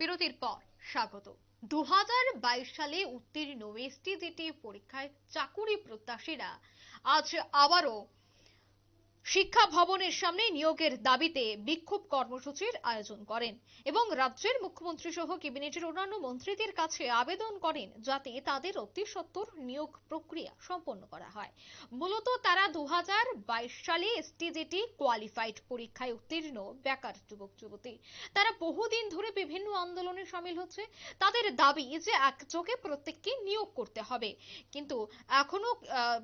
বিরতির পর স্বাগত। দু হাজার বাইশ সালে উত্তীর্ণ এসটিজিটি পরীক্ষায় চাকুরি প্রত্যাশীরা আজ আবারও শিক্ষা ভবনের সামনে নিয়োগের দাবিতে বিক্ষোভ কর্মসূচির আয়োজন করেন এবং রাজ্যের মুখ্যমন্ত্রী সহ ক্যাবিনেটের অন্যান্য মন্ত্রীদের কাছে আবেদন করেন যাতে তাদের অতি সত্বর নিয়োগ প্রক্রিয়া সম্পন্ন করা হয়। মূলত তারা দু সালে এসটিজিটি কোয়ালিফাইড পরীক্ষায় উত্তীর্ণ বেকার যুবক, যুবতী। তারা বহুদিন ধরে বিভিন্ন আন্দোলনে সামিল হচ্ছে। তাদের দাবি যে একযোগে প্রত্যেককে নিয়োগ করতে হবে। কিন্তু এখনও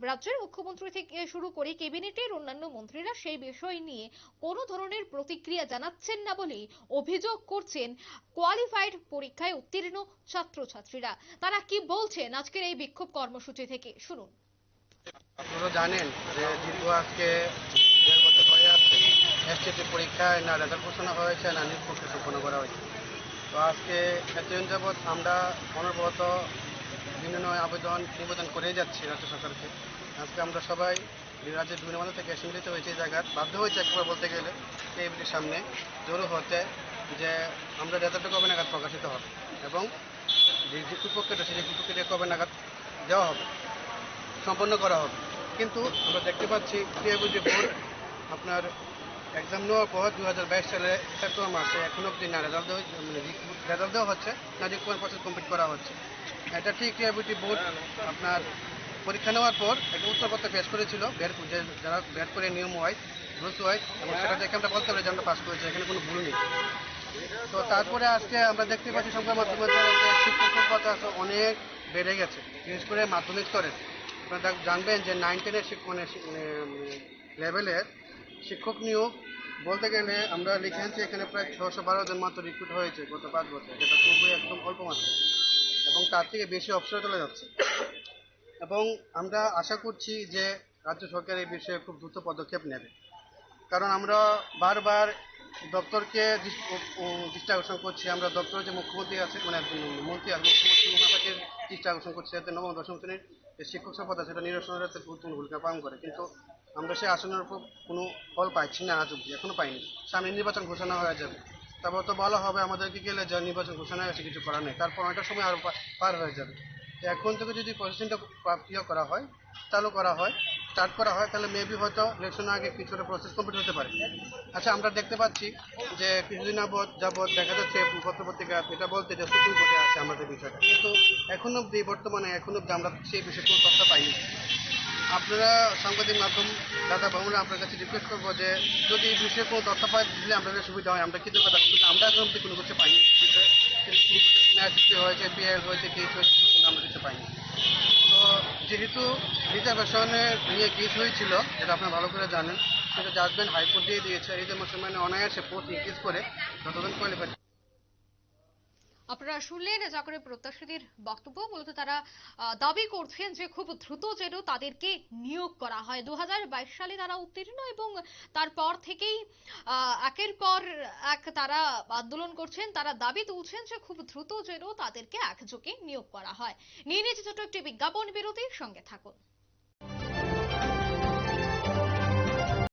রাজ্যের মুখ্যমন্ত্রী থেকে শুরু করে ক্যাবিনেটের অন্যান্য মন্ত্রীরা সেই বিষয় নিয়ে কোনো ধরনের প্রতিক্রিয়া জানাচ্ছেন না বলে অভিযোগ করছেন কোয়ালিফাইড পরীক্ষায় উত্তীর্ণ ছাত্রছাত্রীরা। তারা কি বলছেন আজকের এই বিক্ষোভ কর্মসূচি থেকে? শুনুন। আপনারা জানেন যে দীর্ঘ আজকে পরীক্ষায় না রেজাল্ট ঘোষণা হয়েছে, না সম্পন্ন করা হয়েছে। তো আজকে এতদিন যাবৎ আমরা অনবরত বিভিন্ন আবেদন, নিবেদন করেই যাচ্ছি রাজ্য সরকারকে। আজকে আমরা সবাই রাজ্যের বিভিন্ন মানুষ থেকে সম্মিলিত হয়েছে এই জায়গায় বাধ্য হয়েছে একবার বলতে গেলে টেবিলের সামনে। জড়ো হতে যে আমরা রেজাল্টটা কবে নাগাদ প্রকাশিত হবে এবং যে যে প্রক্রিয়াটা সেই প্রক্রিয়া কবে নাগাদ দেওয়া হবে, সম্পন্ন করা হবে। কিন্তু আমরা দেখতে পাচ্ছি ক্রিয়াবুজি বোর্ড আপনার এক্সাম নেওয়ার পর দু হাজার বাইশ সালে সেপ্টেম্বর মাসে এখনও অব্দি না রেজাল্ট দেওয়া মানে রেজাল্ট দেওয়া হচ্ছে, না রিকোয়ার প্রসেস কমপ্লিট করা হচ্ছে। এটা ঠিক ক্রিয়াবুজি বোর্ড আপনার পরীক্ষা নেওয়ার পর একটা উত্তরপত্র পেশ করেছিল যে যারা বের করে নিয়ম ওয়াইজ রুলস হয়, এবং সেটা দেখে আমরা বলতে পারি যে আমরা পাস করেছি, এখানে কোনো ভুল নেই। তো তারপরে আজকে আমরা দেখতে পাচ্ছি সংবাদ মাধ্যমে যে শিক্ষক সংখ্যা আসলে অনেক বেড়ে গেছে, বিশেষ করে মাধ্যমিক স্তরের আপনারা জানবেন যে নাইন টেনের মানে লেভেলের শিক্ষক নিয়োগ বলতে গেলে আমরা লিখে আনছি এখানে প্রায় ছশো বারো জন মাত্র রিক্রুট হয়েছে গত পাঁচ বছর, যেটা খুবই একদম অল্প মাত্র এবং তার থেকে বেশি অবসরে চলে যাচ্ছে। এবং আমরা আশা করছি যে রাজ্য সরকার এই বিষয়ে খুব দ্রুত পদক্ষেপ নেবে। কারণ আমরা বারবার দপ্তরকে দৃষ্টি আকর্ষণ করছি। আমরা দপ্তরের যে মুখ্যমন্ত্রী আছে মানে মন্ত্রী আছে মুখ্যমন্ত্রী মহাশয়কে দৃষ্টি আকর্ষণ করছি যাতে নবম দশম শ্রেণির যে শিক্ষক আছে সেটা নিরসনের যাতে গুরুত্বপূর্ণ ভূমিকা পালন করে। কিন্তু আমরা সেই আসনের উপর কোনো ফল পাইছি না, আজ অব্দি এখনও পাইনি। সামনে নির্বাচন ঘোষণা হয়ে যাবে। তারপর তো বলা হবে আমাদেরকে গেলে যে নির্বাচন ঘোষণা হয়েছে, কিছু করার নেই। তারপর অনেকটা সময় আরও পার হয়ে যাবে। এখন থেকে যদি প্রসেসিংটা ইয়ে করা হয়, চালু করা হয় স্টার্ট করা হয়, তাহলে মেবি হয়তো ইলেকশন আগে কিছুটা প্রসেস কমপ্লিট হতে পারে। আচ্ছা আমরা দেখতে পাচ্ছি যে কিছুদিন যাবৎ যাবৎ দেখা যাচ্ছে পত্রপত্রিকা এটা বলতে যে সুপ্রিম কোর্টে আছে আমাদের বিষয়টা। কিন্তু এখন অব্দি বর্তমানে, এখন অব্দি আমরা সেই বিষয়ে কোনো তথ্য পাইনি। আপনারা সাংবাদিক মাধ্যম দাদা বাবুরা আপনার কাছে রিকোয়েস্ট করব যে যদি এই বিষয়ে কোনো তথ্য পায়, দিলে আমাদের সুবিধা হয়। আমরা কিন্তু কথা কিন্তু আমরা এখন অব্দি কোনো কিছু পাইনি। ম্যাচ কি হয়েছে পিএল হয়েছে কেস হয়েছে কিন্তু আমরা কিছু পাইনি। তো যেহেতু রিজার্ভেশনে নিয়ে কেস হয়েছিল যেটা আপনারা ভালো করে জানেন। সেটা জাজমেন্ট হাইকোর্ট দিয়ে দিয়েছে। রিজার্ভেশন মানে অনায়াসে পোস্ট ইনক্রিজ করে যতদিন কোয়ালিফাই আপনারা শুনলেন চাকরি প্রত্যাশীদের বক্তব্য। মূলত তারা দাবি করছেন যে খুব দ্রুত যেন তাদেরকে নিয়োগ করা হয়। দু হাজার বাইশ সালে তারা উত্তীর্ণ এবং তারপর থেকেই একের পর এক তারা আন্দোলন করছেন। তারা দাবি তুলছেন যে খুব দ্রুত যেন তাদেরকে একযোগে নিয়োগ করা হয়। নিয়ে নিয়েছে ছোট একটি বিজ্ঞাপন। বিরতির সঙ্গে থাকুন।